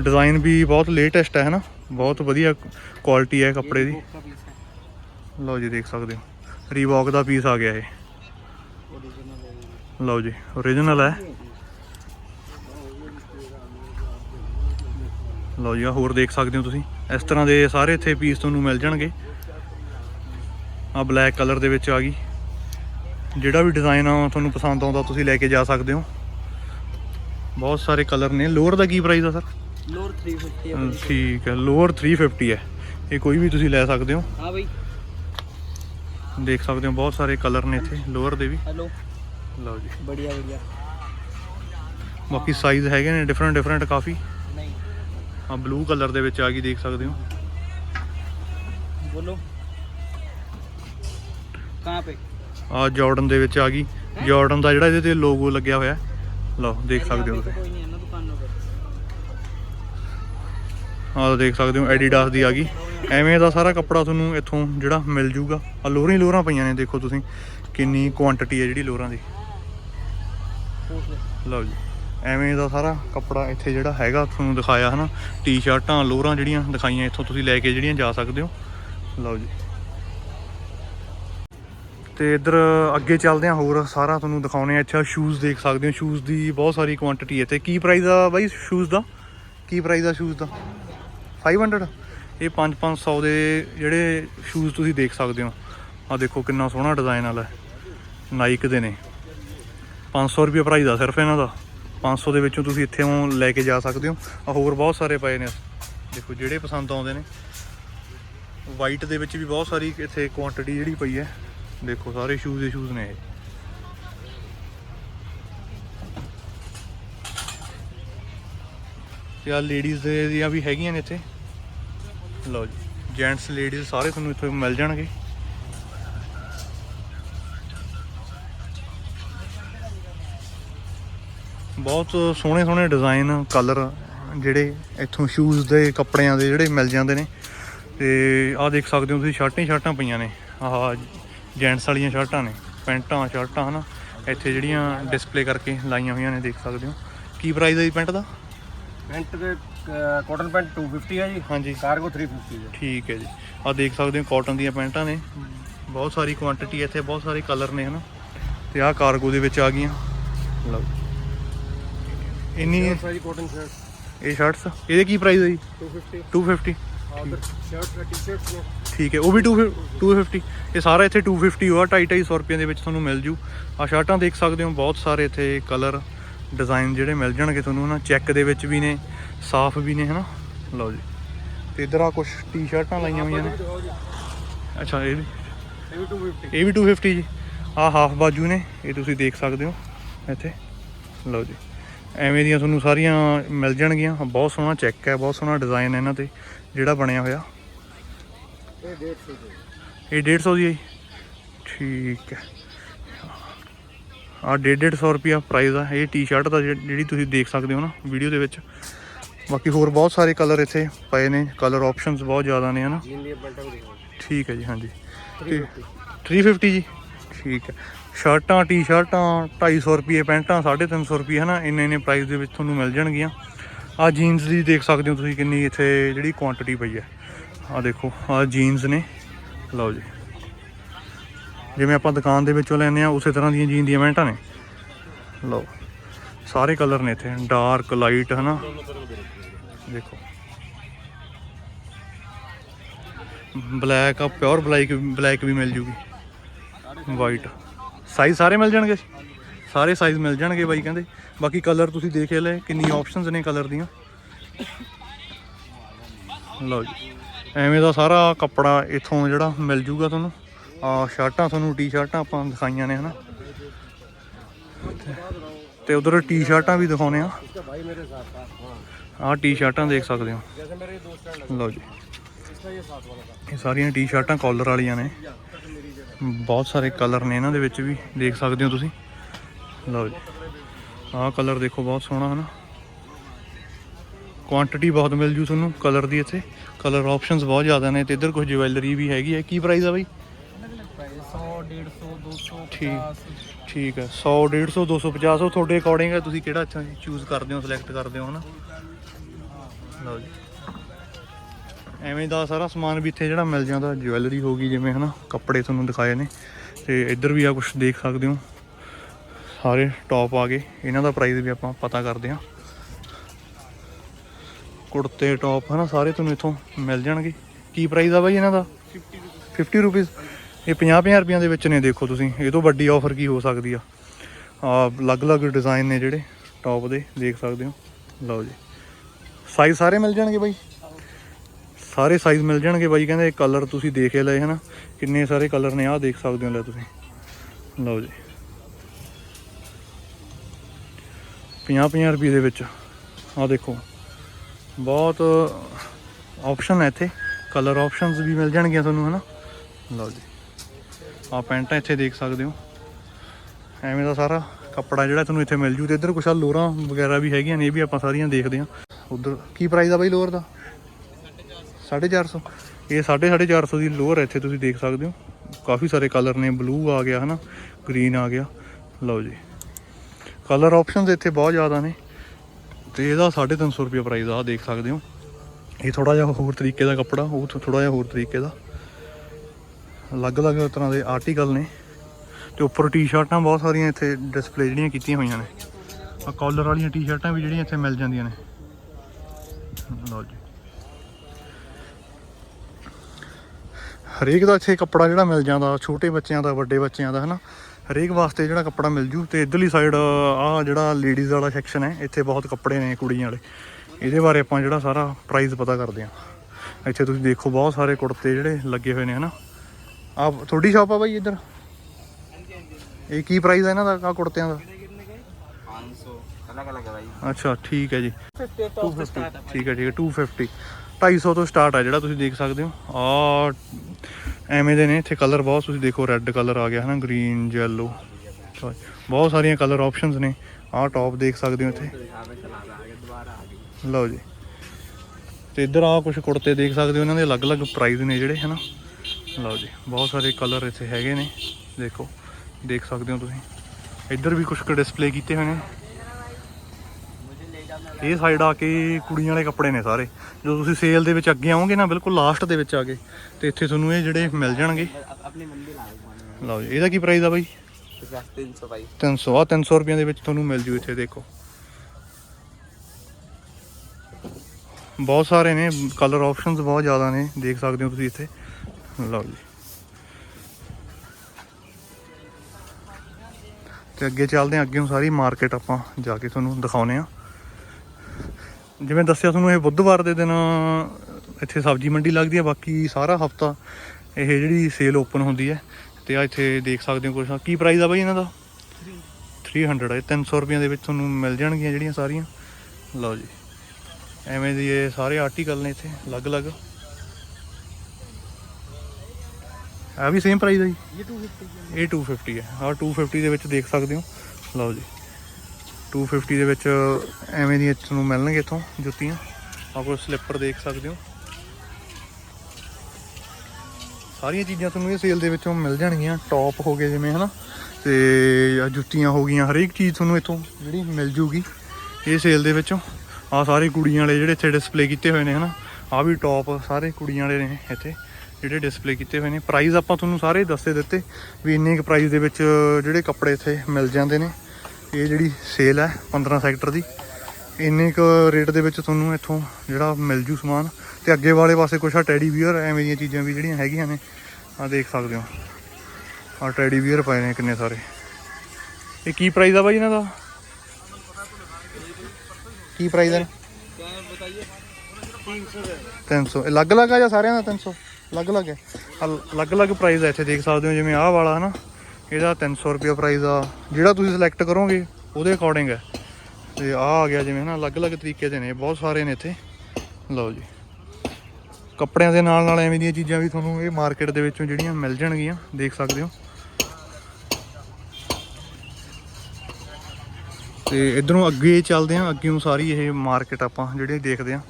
ਡਿਜ਼ਾਈਨ ਵੀ ਬਹੁਤ ਲੇਟੈਸਟ ਹੈ ਹਨਾ, ਬਹੁਤ ਵਧੀਆ ਕੁਆਲਿਟੀ ਹੈ ਕੱਪੜੇ ਦੀ। ਲਓ ਜੀ ਦੇਖ ਸਕਦੇ ਹੋ ਰੀਵੌਕ ਦਾ ਪੀਸ ਆ ਗਿਆ ਇਹ। ਲਓ ਜੀ origignal ਹੈ। ਲਓ ਜੀ ਹੋਰ ਦੇਖ ਸਕਦੇ ਹੋ ਤੁਸੀਂ, ਇਸ ਤਰ੍ਹਾਂ ਦੇ ਸਾਰੇ ਇੱਥੇ ਪੀਸ ਤੁਹਾਨੂੰ ਮਿਲ ਜਾਣਗੇ। ਆ ਬਲੈਕ ਕਲਰ ਦੇ ਵਿੱਚ ਆ ਗਈ। ਜਿਹੜਾ ਵੀ ਡਿਜ਼ਾਈਨ ਆ, ਤੁਹਾਨੂੰ ਪਸੰਦ ਆਉਂਦਾ ਤੁਸੀਂ ਲੈ ਕੇ ਜਾ ਸਕਦੇ ਹੋ। ਬਹੁਤ ਸਾਰੇ ਕਲਰ ਨੇ। ਲੋਅਰ ਦਾ ਕੀ ਪ੍ਰਾਈਸ ਆ ਸਰ? ਲੋਅਰ ਠੀਕ ਹੈ ਲੋਅਰ 350 ਹੈ। ਇਹ ਕੋਈ ਵੀ ਤੁਸੀਂ ਲੈ ਸਕਦੇ ਹੋ। ਹਾਂ ਬਈ। ਦੇਖ ਸਕਦੇ ਹੋ ਬਹੁਤ ਸਾਰੇ ਕਲਰ ਨੇ ਇੱਥੇ ਲੋਅਰ ਦੇ ਵੀ। ਹੈਲੋ। ਲਓ ਜੀ। ਬੜੀਆ ਬੜੀਆ। ਬਾਕੀ ਸਾਈਜ਼ ਹੈਗੇ ਨੇ ਡਿਫਰੈਂਟ ਡਿਫਰੈਂਟ ਕਾਫੀ। ਨਹੀਂ। ਹਾਂ ਬਲੂ ਕਲਰ ਦੇ ਵਿੱਚ ਆ ਗਈ ਦੇਖ ਸਕਦੇ ਹੋ। ਬੋਲੋ। ਕਹਾਂ ਪੇ ਆ ਜਾਰਡਨ ਦੇ ਵਿੱਚ ਆ ਗਈ। ਜਾਰਡਨ ਦਾ ਜਿਹੜਾ ਇਹਦੇ ਤੇ ਲੋਗੋ ਲੱਗਿਆ ਹੋਇਆ। ਲਓ ਦੇਖ ਸਕਦੇ ਹੋ ਤੁਸੀਂ। ਆਹ ਦੇਖ ਸਕਦੇ ਹੋ ਐਡੀਡਾਸ ਦੀ ਆ ਗਈ। ਐਵੇਂ ਦਾ ਸਾਰਾ ਕੱਪੜਾ ਤੁਹਾਨੂੰ ਇੱਥੋਂ ਜਿਹੜਾ ਮਿਲ ਜੂਗਾ। ਆ ਲੋਰਾਂ ਲੋਰਾਂ ਪਈਆਂ ਨੇ, ਦੇਖੋ ਤੁਸੀਂ, ਕਿੰਨੀ ਕੁਆਂਟੀਟੀ ਹੈ ਜਿਹੜੀ ਲੋਰਾਂ ਦੀ। ਲਓ ਜੀ, ਐਵੇਂ ਦਾ ਸਾਰਾ ਕੱਪੜਾ ਇੱਥੇ ਜਿਹੜਾ ਹੈਗਾ, ਤੁਹਾਨੂੰ ਦਿਖਾਇਆ ਹਨਾ। ਟੀ-ਸ਼ਰਟਾਂ ਲੋਰਾਂ ਜਿਹੜੀਆਂ ਦਿਖਾਈਆਂ ਇੱਥੋਂ, ਤੁਸੀਂ ਲੈ ਕੇ ਜਿਹੜੀਆਂ ਜਾ ਸਕਦੇ ਹੋ। ਲਓ ਜੀ। ਤੇ ਇਧਰ ਅੱਗੇ ਚੱਲਦੇ ਆ ਹੋਰ ਸਾਰਾ ਤੁਹਾਨੂੰ ਦਿਖਾਉਣੇ ਆ ਇੱਥੇ ਸ਼ੂਜ਼ ਦੇਖ ਸਕਦੇ ਹੋ ਸ਼ੂਜ਼ ਦੀ ਬਹੁਤ ਸਾਰੀ ਕੁਆਂਟੀਟੀ ਹੈ। ਤੇ ਕੀ ਪ੍ਰਾਈਸ ਆ ਬਾਈ ਸ਼ੂਜ਼ ਦਾ? ਕੀ ਪ੍ਰਾਈਸ ਆ ਸ਼ੂਜ਼ ਦਾ? 500 ਇਹ 5-500 ਦੇ ਜਿਹੜੇ ਸ਼ੂਜ਼ ਤੁਸੀਂ ਦੇਖ ਸਕਦੇ ਹੋ। ਆ ਦੇਖੋ ਕਿੰਨਾ ਸੋਹਣਾ ਡਿਜ਼ਾਈਨ ਵਾਲਾ ਨਾਈਕ ਦੇ ਨੇ। 500 ਰੁਪਏ ਪ੍ਰਾਈਸ ਆ ਸਿਰਫ ਇਹਨਾਂ ਦਾ। 500 ਦੇ ਵਿੱਚੋਂ ਤੁਸੀਂ ਇੱਥੇ ਲੈ ਕੇ ਜਾ ਸਕਦੇ ਹੋ। ਆ ਹੋਰ ਬਹੁਤ ਸਾਰੇ ਪਏ ਨੇ। ਦੇਖੋ ਜਿਹੜੇ ਪਸੰਦ ਆਉਂਦੇ ਨੇ। ਵਾਈਟ ਦੇ ਵਿੱਚ ਵੀ ਬਹੁਤ ਸਾਰੀ ਇੱਥੇ ਕੁਆਂਟੀਟੀ ਜਿਹੜੀ ਪਈ ਹੈ। ਦੇਖੋ ਸਾਰੇ ਸ਼ੂਜ਼ ਦੇ ਸ਼ੂਜ਼ ਨੇ ਇਹ। ਤੇ ਆ ਲੇਡੀਜ਼ ਦੇ ਦੀਆਂ ਵੀ ਹੈਗੀਆਂ ਨੇ ਇੱਥੇ। ਲਓ ਜੀ ਜੈਂਟਸ ਲੇਡੀਜ਼ ਸਾਰੇ ਤੁਹਾਨੂੰ ਇੱਥੇ ਮਿਲ ਜਾਣਗੇ। ਬਹੁਤ ਸੋਹਣੇ ਸੋਹਣੇ ਡਿਜ਼ਾਈਨ ਕਲਰ ਜਿਹੜੇ ਇੱਥੋਂ ਸ਼ੂਜ਼ ਦੇ, ਕੱਪੜਿਆਂ ਦੇ ਜਿਹੜੇ ਮਿਲ ਜਾਂਦੇ ਨੇ। ਤੇ ਆਹ ਦੇਖ ਸਕਦੇ ਹੋ ਤੁਸੀਂ, ਸ਼ਰਟਾਂ ਹੀ ਸ਼ਰਟਾਂ ਪਈਆਂ ਨੇ। ਆਹ ਜੈਂਟਸ ਵਾਲੀਆਂ ਸ਼ਰਟਾਂ ਨੇ, ਪੈਂਟਾਂ ਸ਼ਰਟਾਂ, ਹਨਾ। ਇੱਥੇ ਜਿਹੜੀਆਂ ਡਿਸਪਲੇ ਕਰਕੇ ਲਾਈਆਂ ਹੋਈਆਂ ਨੇ, ਦੇਖ ਸਕਦੇ ਹੋ। ਕੀ ਪ੍ਰਾਈਸ ਹੈ ਜੀ ਪੈਂਟ ਦਾ? ਪੈਂਟ ਦੇ ਕਾਟਨ ਪੈਂਟ 250 ਹੈ ਜੀ। ਹਾਂਜੀ। ਕਾਰਗੋ 350 ਹੈ ਠੀਕ ਹੈ ਜੀ। ਆ ਦੇਖ ਸਕਦੇ ਹੋ ਕਾਟਨ ਦੀਆਂ ਪੈਂਟਾਂ ਨੇ। ਬਹੁਤ ਸਾਰੀ ਕੁਆਂਟੀਟੀ ਇੱਥੇ ਬਹੁਤ ਸਾਰੇ ਕਲਰ ਨੇ ਹਨਾ। ਤੇ ਆ ਕਾਰਗੋ ਦੇ ਵਿੱਚ ਆ ਗਈਆਂ। ਲਓ। ਇੰਨੀ ਹੈ ਜੀ ਕਾਟਨ ਸ਼ਰਟ ਇਹ ਸ਼ਰਟਸ ਇਹਦੇ ਕੀ ਪ੍ਰਾਈਸ ਹੈ ਜੀ? 250 250 ਠੀਕ। ਹੈ ਉਹ ਵੀ 250 ਇਹ ਸਾਰਾ ਇੱਥੇ 250 ਹੋਆ। 2.5 250 ਰੁਪਏ ਦੇ ਵਿੱਚ ਤੁਹਾਨੂੰ ਮਿਲ ਜੂ। ਆ ਸ਼ਰਟਾਂ ਦੇਖ ਸਕਦੇ ਹੋ ਬਹੁਤ ਸਾਰੇ ਇੱਥੇ ਕਲਰ ਡਿਜ਼ਾਈਨ ਜਿਹੜੇ ਮਿਲ ਜਾਣਗੇ ਤੁਹਾਨੂੰ ਨਾ, ਚੈੱਕ ਦੇ ਵਿੱਚ ਵੀ ਨੇ, ਸਾਫ਼ ਵੀ ਨੇ, ਹਨਾ? ਲਓ ਜੀ। ਤੇ ਇਧਰ ਆ ਕੁਝ ਟੀ-ਸ਼ਰਟਾਂ ਲਾਈਆਂ ਹੋਈਆਂ ਨੇ। ਅੱਛਾ, ਇਹ ਵੀ। ਇਹ ਵੀ 250 ਇਹ ਵੀ 250 ਜੀ। ਆ ਹਾਫ ਬਾਜੂ ਨੇ, ਇਹ ਤੁਸੀਂ ਦੇਖ ਸਕਦੇ ਹੋ ਇੱਥੇ। ਲਓ ਜੀ। ਐਵੇਂ ਦੀਆਂ ਤੁਹਾਨੂੰ ਸਾਰੀਆਂ ਮਿਲ ਜਾਣਗੀਆਂ। ਬਹੁਤ ਸੋਹਣਾ ਚੈੱਕ ਹੈ, ਬਹੁਤ ਸੋਹਣਾ ਡਿਜ਼ਾਈਨ ਹੈ ਇਹਨਾਂ ਤੇ, ਜਿਹੜਾ ਬਣਿਆ ਹੋਇਆ। ਇਹ 150 ਦੇ ਇਹ 150 ਦੀ ਹੈ ਜੀ? ਠੀਕ ਹੈ। ਆ 150 ਰੁਪਿਆ ਪ੍ਰਾਈਸ ਆ। ਇਹ ਟੀ-ਸ਼ਰਟ ਦਾ ਜਿਹ- ਜਿਹੜੀ ਤੁਸੀਂ ਦੇਖ ਸਕਦੇ ਹੋ ਨਾ ਵੀਡੀਓ ਦੇ ਵਿੱਚ। ਬਾਕੀ ਹੋਰ ਬਹੁਤ ਸਾਰੇ ਕਲਰ ਇੱਥੇ ਪਏ ਨੇ। ਕਲਰ ਆਪਸ਼ਨਸ ਬਹੁਤ ਜ਼ਿਆਦਾ ਨੇ ਹਨਾ। ਠੀਕ ਹੈ ਜੀ ਹਾਂਜੀ। 350 350 ਜੀ। ਠੀਕ ਹੈ। ਸ਼ਰਟਾਂ ਟੀ-ਸ਼ਰਟਾਂ 250 ਰੁਪਏ ਪੈਂਟਾਂ 350 ਰੁਪਏ ਹਨਾ। ਇੰਨੇ ਇੰਨੇ ਪ੍ਰਾਈਸ ਦੇ ਵਿੱਚ ਤੁਹਾਨੂੰ ਮਿਲ ਜਾਣਗੀਆਂ। ਆ ਜੀਨਸ ਦੀ ਦੇਖ ਸਕਦੇ ਹੋ ਤੁਸੀਂ ਕਿੰਨੀ ਇੱਥੇ ਜਿਹੜੀ ਕੁਆਂਟੀਟੀ ਪਈ ਹੈ। ਆ ਦੇਖੋ ਆ ਜੀਨਸ ਨੇ। ਲਓ ਜੀ। ਜਿਵੇਂ ਆਪਾਂ ਦੁਕਾਨ ਦੇ ਵਿੱਚੋਂ ਲੈਂਦੇ ਆ ਉਸੇ ਤਰ੍ਹਾਂ ਦੀਆਂ ਜੀਨ ਦੀਆਂ ਪੈਂਟਾਂ ਨੇ। ਲਓ, ਸਾਰੇ ਕਲਰ ਨੇ ਇੱਥੇ ਡਾਰਕ ਲਾਈਟ ਹਨਾ? ਦੇਖੋ। ਬਲੈਕ ਆ ਪਿਓਰ ਬਲੈਕ ਬਲੈਕ ਵੀ ਮਿਲ ਜੂਗੀ। ਵਾਈਟ ਸਾਈਜ਼ ਸਾਰੇ ਮਿਲ ਜਾਣਗੇ? ਸਾਰੇ ਸਾਈਜ਼ ਮਿਲ ਜਾਣਗੇ ਬਾਈ ਕਹਿੰਦੇ। ਬਾਕੀ ਕਲਰ ਤੁਸੀਂ ਦੇਖ ਲੈ ਕਿੰਨੀ ਆਪਸ਼ਨਸ ਨੇ ਕਲਰ ਦੀਆਂ। ਲਓ ਜੀ। ਐਵੇਂ ਦਾ ਸਾਰਾ ਕੱਪੜਾ ਇਥੋਂ ਜਿਹੜਾ ਮਿਲ ਜੂਗਾ ਤੁਹਾਨੂੰ। ਆ ਸ਼ਰਟਾਂ ਤੁਹਾਨੂੰ ਟੀ-ਸ਼ਰਟਾਂ ਆਪਾਂ ਦਿਖਾਈਆਂ ਨੇ, ਹਨਾ? ਤੇ ਉਧਰ ਟੀ-ਸ਼ਰਟਾਂ ਵੀ ਦਿਖਾਉਨੇ ਆ। ਆ ਟੀ-ਸ਼ਰਟਾਂ ਦੇਖ ਸਕਦੇ ਹੋ। ਲਓ ਜੀ। ਇਹ ਸਾਰੀਆਂ ਟੀ-ਸ਼ਰਟਾਂ ਕਾਲਰ ਵਾਲੀਆਂ ਨੇ। ਬਹੁਤ ਸਾਰੇ ਕਲਰ ਨੇ ਇਹਨਾਂ ਦੇ ਵਿੱਚ ਵੀ, ਦੇਖ ਸਕਦੇ ਹੋ ਤੁਸੀਂ। ਲਓ ਜੀ। ਆਹ ਕਲਰ ਦੇਖੋ, ਬਹੁਤ ਸੋਹਣਾ, ਹਨਾ? ਕੁਆਂਟੀਟੀ ਬਹੁਤ ਮਿਲ ਜੂ ਤੁਹਾਨੂੰ ਕਲਰ ਦੀ ਇੱਥੇ। ਕਲਰ ਆਪਸ਼ਨਸ ਬਹੁਤ ਜ਼ਿਆਦਾ ਨੇ ਤੇ ਇੱਧਰ ਕੁਝ ਜਵੈਲਰੀ ਵੀ ਹੈਗੀ ਹੈ। ਕੀ ਪ੍ਰਾਈਸ ਆ ਬਈ? 150 250 ਠੀਕ। ਠੀਕ ਹੈ 100 150 250 ਉਹ ਤੁਹਾਡੇ ਅਕੋਰਡਿੰਗ ਹੈ ਤੁਸੀਂ ਕਿਹੜਾ ਅੱਛਾ ਚੂਜ਼ ਕਰਦੇ ਹੋ ਸਿਲੈਕਟ ਕਰਦੇ ਹੋ ਹਨਾ? ਲਓ ਜੀ। ਐਵੇਂ ਦਾ ਸਾਰਾ ਸਮਾਨ ਵੀ ਇੱਥੇ ਜਿਹੜਾ ਮਿਲ ਜਾਂਦਾ ਜਵੈਲਰੀ ਹੋ ਗਈ ਜਿਵੇਂ ਹਨਾ ਕੱਪੜੇ ਤੁਹਾਨੂੰ ਦਿਖਾਏ ਨੇ। ਤੇ ਇੱਧਰ ਵੀ ਆ ਕੁਝ ਦੇਖ ਸਕਦੇ ਹੋ। ਸਾਰੇ ਟੌਪ ਆ ਗਏ। ਇਹਨਾਂ ਦਾ ਪ੍ਰਾਈਸ ਵੀ ਆਪਾਂ ਪਤਾ ਕਰਦੇ ਹਾਂ। ਕੁੜਤੇ ਟੌਪ ਹਨਾ ਸਾਰੇ ਤੁਹਾਨੂੰ ਇੱਥੋਂ ਮਿਲ ਜਾਣਗੇ। ਕੀ ਪ੍ਰਾਈਸ ਆ ਬਾਈ ਇਹਨਾਂ ਦਾ? 50 ਰੁਪਏ ਇਹ 50 50 ਰੁਪਈਆਂ ਦੇ ਵਿੱਚ ਨੇ, ਦੇਖੋ ਤੁਸੀਂ। ਇਹ ਤੋਂ ਵੱਡੀ ਆਫਰ ਕੀ ਹੋ ਸਕਦੀ ਆ? ਆ ਅਲੱਗ-ਅਲੱਗ ਡਿਜ਼ਾਈਨ ਨੇ ਜਿਹੜੇ ਟੌਪ ਦੇ, ਦੇਖ ਸਕਦੇ ਹੋ। ਲਓ ਜੀ। ਸਾਈਜ਼ ਸਾਰੇ ਮਿਲ ਜਾਣਗੇ ਬਾਈ? ਸਾਰੇ ਸਾਈਜ਼ ਮਿਲ ਜਾਣਗੇ ਬਾਈ, ਕਹਿੰਦੇ ਕਲਰ ਤੁਸੀਂ ਦੇਖ ਹੀ ਲਏ, ਹਨਾ? ਕਿੰਨੇ ਸਾਰੇ ਕਲਰ ਨੇ, ਆਹ ਦੇਖ ਸਕਦੇ ਹੋ, ਲੈ ਤੁਸੀਂ। ਲਓ ਜੀ। 50-50 ਰੁਪਏ ਦੇ ਵਿੱਚ। ਆਹ ਦੇਖੋ। ਬਹੁਤ ਆਪਸ਼ਨ ਹੈ ਇੱਥੇ। ਕਲਰ ਆਪਸ਼ਨਸ ਵੀ ਮਿਲ ਜਾਣਗੀਆਂ ਤੁਹਾਨੂੰ, ਹਨਾ? ਲਓ ਜੀ। ਆ ਪੈਂਟਾਂ ਇੱਥੇ ਦੇਖ ਸਕਦੇ ਹੋ। ਐਵੇਂ ਦਾ ਸਾਰਾ ਕੱਪੜਾ ਜਿਹੜਾ ਤੁਹਾਨੂੰ ਇੱਥੇ ਮਿਲ ਜੂ ਤੇ ਇੱਧਰ ਕੁਛ ਆ ਲੋਰਾਂ ਵਗੈਰਾ ਵੀ ਹੈਗੀਆਂ ਨੇ, ਇਹ ਵੀ ਆਪਾਂ ਸਾਰੀਆਂ ਦੇਖਦੇ ਹਾਂ। ਉਧਰ ਕੀ ਪ੍ਰਾਈਸ ਆ ਬਾਈ ਲੋਅਰ ਦਾ? 450 ਇਹ 450 ਦੀ ਲੋਅਰ ਇੱਥੇ ਤੁਸੀਂ ਦੇਖ ਸਕਦੇ ਹੋ। ਕਾਫੀ ਸਾਰੇ ਕਲਰ ਨੇ ਬਲੂ ਆ ਗਿਆ ਹਨਾ ਗ੍ਰੀਨ ਆ ਗਿਆ। ਲਓ ਜੀ। ਕਲਰ ਆਪਸ਼ਨਸ ਇੱਥੇ ਬਹੁਤ ਜ਼ਿਆਦਾ ਨੇ। ਤੇ ਇਹਦਾ 350 ਰੁਪਏ ਪ੍ਰਾਈਸ ਆ ਦੇਖ ਸਕਦੇ ਹੋ। ਇਹ ਥੋੜਾ ਜਿਹਾ ਹੋਰ ਤਰੀਕੇ ਦਾ ਕੱਪੜਾ, ਉਹ ਥੋੜਾ ਜਿਹਾ ਹੋਰ ਤਰੀਕੇ ਦਾ। ਅਲੱਗ-ਅਲੱਗ ਤਰ੍ਹਾਂ ਦੇ ਆਰਟੀਕਲ ਨੇ ਤੇ ਉੱਪਰ ਟੀ-ਸ਼ਰਟਾਂ ਬਹੁਤ ਸਾਰੀਆਂ ਇੱਥੇ ਡਿਸਪਲੇ ਜਿਹੜੀਆਂ ਕੀਤੀਆਂ ਹੋਈਆਂ ਨੇ। ਆ ਕਾਲਰ ਵਾਲੀਆਂ ਟੀ-ਸ਼ਰਟਾਂ ਵੀ ਜਿਹੜੀਆਂ ਇੱਥੇ ਮਿਲ ਜਾਂਦੀਆਂ ਨੇ। ਲਓ ਜੀ। ਹਰੇਕ ਦਾ ਇੱਥੇ ਕੱਪੜਾ ਜਿਹੜਾ ਮਿਲ ਜਾਂਦਾ, ਛੋਟੇ ਬੱਚਿਆਂ ਦਾ, ਵੱਡੇ ਬੱਚਿਆਂ ਦਾ, ਹਨਾ? ਹਰੇਕ ਵਾਸਤੇ ਜਿਹੜਾ ਕੱਪੜਾ ਮਿਲ ਜੂ ਤੇ ਇਧਰਲੀ ਸਾਈਡ ਆ ਜਿਹੜਾ ਲੇਡੀਜ਼ ਵਾਲਾ ਸੈਕਸ਼ਨ ਹੈ, ਇੱਥੇ ਬਹੁਤ ਕੱਪੜੇ ਨੇ ਕੁੜੀਆਂ ਵਾਲੇ। ਇਹਦੇ ਬਾਰੇ ਆਪਾਂ ਜਿਹੜਾ ਸਾਰਾ ਪ੍ਰਾਈਸ ਪਤਾ ਕਰਦੇ ਹਾਂ। ਇੱਥੇ ਤੁਸੀਂ ਦੇਖੋ ਬਹੁਤ ਸਾਰੇ ਕੁੜਤੇ ਜਿਹੜੇ ਲੱਗੇ ਹੋਏ ਨੇ, ਹਨਾ? आप थोड़ी शॉप है भाई इधर एक ही प्राइस है ना का कुर्तियाँ का अच्छा ठीक है जी 250 तो से है ठीक है टू फिफ्टी ढाई सौ तो स्टार्ट है जेड़ा देख सकदे हो और एमे दे ने कलर बहुत देखो रेड कलर आ गया है ना ग्रीन येलो बहुत सारिया कलर ऑप्शंस ने आ टॉप देख सकते हो इथे लो जी तो इधर आ कुछ कुर्ते देख सकते हो इन्होंने अलग अलग प्राइज ने जोड़े है ना ਲਓ ਜੀ, ਬਹੁਤ ਸਾਰੇ ਕਲਰ ਇੱਥੇ ਹੈਗੇ ਨੇ। ਦੇਖੋ, ਦੇਖ ਸਕਦੇ ਹੋ ਤੁਸੀਂ। ਇੱਧਰ ਵੀ ਕੁਝ ਕੁ ਡਿਸਪਲੇ ਕੀਤੇ ਹੋਏ ਨੇ। ਇਹ ਸਾਈਡ ਆ ਕੇ ਕੁੜੀਆਂ ਵਾਲੇ ਕੱਪੜੇ ਨੇ ਸਾਰੇ। ਜਦੋਂ ਤੁਸੀਂ ਸੇਲ ਦੇ ਵਿੱਚ ਅੱਗੇ ਆਉਂਗੇ ਨਾ, ਬਿਲਕੁਲ ਲਾਸਟ ਦੇ ਵਿੱਚ ਆ ਕੇ, ਤੇ ਇੱਥੇ ਤੁਹਾਨੂੰ ਇਹ ਜਿਹੜੇ ਮਿਲ ਜਾਣਗੇ। ਲਓ ਜੀ, ਇਹਦਾ ਕੀ ਪ੍ਰਾਈਸ ਆ ਬਾਈ? 300 ਬਾਈ 300 ਆ 300 ਰੁਪਏ ਦੇ ਵਿੱਚ ਤੁਹਾਨੂੰ ਮਿਲ ਜੂ ਇੱਥੇ, ਦੇਖੋ। ਬਹੁਤ ਸਾਰੇ ਨੇ ਕਲਰ ਆਪਸ਼ਨਸ ਬਹੁਤ ਜ਼ਿਆਦਾ ਨੇ, ਦੇਖ ਸਕਦੇ ਹੋ ਤੁਸੀਂ ਇੱਥੇ। ਲਓ ਜੀ। ਤੇ ਅੱਗੇ ਚੱਲਦੇ ਹਾਂ, ਅੱਗੇ ਸਾਰੀ ਮਾਰਕੀਟ ਆਪਾਂ ਜਾ ਕੇ ਤੁਹਾਨੂੰ ਦਿਖਾਉਨੇ ਆ ਜਿਵੇਂ ਦੱਸਿਆ ਤੁਹਾਨੂੰ, ਇਹ ਬੁੱਧਵਾਰ ਦੇ ਦਿਨ ਇੱਥੇ ਸਬਜ਼ੀ ਮੰਡੀ ਲੱਗਦੀ ਹੈ, ਬਾਕੀ ਸਾਰਾ ਹਫਤਾ ਇਹ ਜਿਹੜੀ ਸੇਲ ਓਪਨ ਹੁੰਦੀ ਹੈ। ਤੇ ਆ ਇੱਥੇ ਦੇਖ ਸਕਦੇ ਹੋ ਕੁਛ। ਕੀ ਪ੍ਰਾਈਸ ਆ ਬਾਈ ਇਹਨਾਂ ਦਾ? 300 ਹੈ 300 ਰੁਪਏ ਦੇ ਵਿੱਚ ਤੁਹਾਨੂੰ ਮਿਲ ਜਾਣਗੀਆਂ ਜਿਹੜੀਆਂ ਸਾਰੀਆਂ। ਲਓ ਜੀ। ਐਵੇਂ ਦੀ ਇਹ ਸਾਰੇ ਆਰਟੀਕਲ ਨੇ ਇੱਥੇ, ਅਲੱਗ-ਅਲੱਗ। ਆ ਵੀ ਸੇਮ ਪ੍ਰਾਈਸ ਹੈ ਜੀ? ਇਹ 250 ਇਹ 250 ਹੈ ਆਹ 250 ਦੇ ਵਿੱਚ ਦੇਖ ਸਕਦੇ ਹੋ। ਲਓ ਜੀ। 250 ਦੇ ਵਿੱਚ ਐਵੇਂ ਦੀਆਂ ਤੁਹਾਨੂੰ ਮਿਲਣਗੇ ਇੱਥੋਂ ਜੁੱਤੀਆਂ। ਆਹ ਕੋਈ ਸਲਿੱਪਰ ਦੇਖ ਸਕਦੇ ਹੋ। ਸਾਰੀਆਂ ਚੀਜ਼ਾਂ ਤੁਹਾਨੂੰ ਇਹ ਸੇਲ ਦੇ ਵਿੱਚੋਂ ਮਿਲ ਜਾਣਗੀਆਂ। ਟੌਪ ਹੋ ਗਏ ਜਿਵੇਂ ਹਨਾ? ਤੇ ਆਹ ਜੁੱਤੀਆਂ ਹੋ ਗਈਆਂ। ਹਰੇਕ ਚੀਜ਼ ਤੁਹਾਨੂੰ ਇੱਥੋਂ ਜਿਹੜੀ ਮਿਲ ਜੂਗੀ ਇਹ ਸੇਲ ਦੇ ਵਿੱਚੋਂ। ਆਹ ਸਾਰੇ ਕੁੜੀਆਂ ਵਾਲੇ ਜਿਹੜੇ ਇੱਥੇ ਡਿਸਪਲੇ ਕੀਤੇ ਹੋਏ ਨੇ ਹਨਾ? ਆਹ ਵੀ ਟੌਪ ਸਾਰੇ ਕੁੜੀਆਂ ਵਾਲੇ ਨੇ ਇੱਥੇ। ਜਿਹੜੇ ਡਿਸਪਲੇ ਕੀਤੇ ਹੋਏ ਨੇ। ਪ੍ਰਾਈਸ ਆਪਾਂ ਤੁਹਾਨੂੰ ਸਾਰੇ ਦੱਸੇ ਦਿੱਤੇ ਵੀ ਇੰਨੇ ਕੁ ਪ੍ਰਾਈਸ ਦੇ ਵਿੱਚ ਜਿਹੜੇ ਕੱਪੜੇ ਇੱਥੇ ਮਿਲ ਜਾਂਦੇ ਨੇ। ਇਹ ਜਿਹੜੀ ਸੇਲ ਹੈ 15 ਸੈਕਟਰ ਦੀ, ਇੰਨੇ ਕੁ ਰੇਟ ਦੇ ਵਿੱਚ ਤੁਹਾਨੂੰ ਇੱਥੋਂ ਜਿਹੜਾ ਮਿਲ ਜੂ ਸਮਾਨ। ਤੇ ਅੱਗੇ ਵਾਲੇ ਪਾਸੇ ਕੁਛ ਆ ਟੈਡੀ ਵੀਅਰ ਐਵੇਂ ਦੀਆਂ ਚੀਜ਼ਾਂ ਵੀ ਜਿਹੜੀਆਂ ਹੈਗੀਆਂ ਨੇ ਆ ਦੇਖ ਸਕਦੇ ਹੋ। ਆ ਟੈਡੀ ਵੀਅਰ ਪਏ ਨੇ ਕਿੰਨੇ ਸਾਰੇ। ਇਹ ਕੀ ਪ੍ਰਾਈਸ ਆ ਬਾਈ ਇਹਨਾਂ ਦਾ? ਕੀ ਪ੍ਰਾਈਸ ਹੈ 300 300 ਅਲੱਗ-ਅਲੱਗ ਆ ਜਾਂ ਸਾਰਿਆਂ ਦਾ 300 ਅਲੱਗ-ਅਲੱਗ ਹੈ। ਅਲੱਗ-ਅਲੱਗ ਪ੍ਰਾਈਸ ਹੈ ਇੱਥੇ, ਦੇਖ ਸਕਦੇ ਹੋ ਜਿਵੇਂ ਆਹ ਵਾਲਾ, ਹਨਾ? ਇਹਦਾ 300 ਰੁਪਏ ਪ੍ਰਾਈਸ ਆ। ਜਿਹੜਾ ਤੁਸੀਂ ਸਿਲੈਕਟ ਕਰੋਗੇ, ਉਹਦੇ ਅਕੋਰਡਿੰਗ ਹੈ। ਤੇ ਆਹ ਆ ਗਿਆ ਜਿਵੇਂ, ਹਨਾ? ਅਲੱਗ-ਅਲੱਗ ਤਰੀਕੇ ਦੇ ਨੇ, ਬਹੁਤ ਸਾਰੇ ਨੇ ਇੱਥੇ। ਲਓ ਜੀ। ਕੱਪੜਿਆਂ ਦੇ ਨਾਲ ਨਾਲ ਐਵੇਂ ਦੀਆਂ ਚੀਜ਼ਾਂ ਵੀ ਤੁਹਾਨੂੰ ਇਹ ਮਾਰਕੀਟ ਦੇ ਵਿੱਚੋਂ ਜਿਹੜੀਆਂ ਮਿਲ ਜਾਣਗੀਆਂ, ਦੇਖ ਸਕਦੇ ਹੋ। ਤੇ ਇਧਰੋਂ ਅੱਗੇ ਚੱਲਦੇ ਆਂ ਅੱਗੇ ਸਾਰੀ ਇਹ ਮਾਰਕੀਟ ਆਪਾਂ, ਜਿਹੜੀ ਦੇਖਦੇ ਆਂ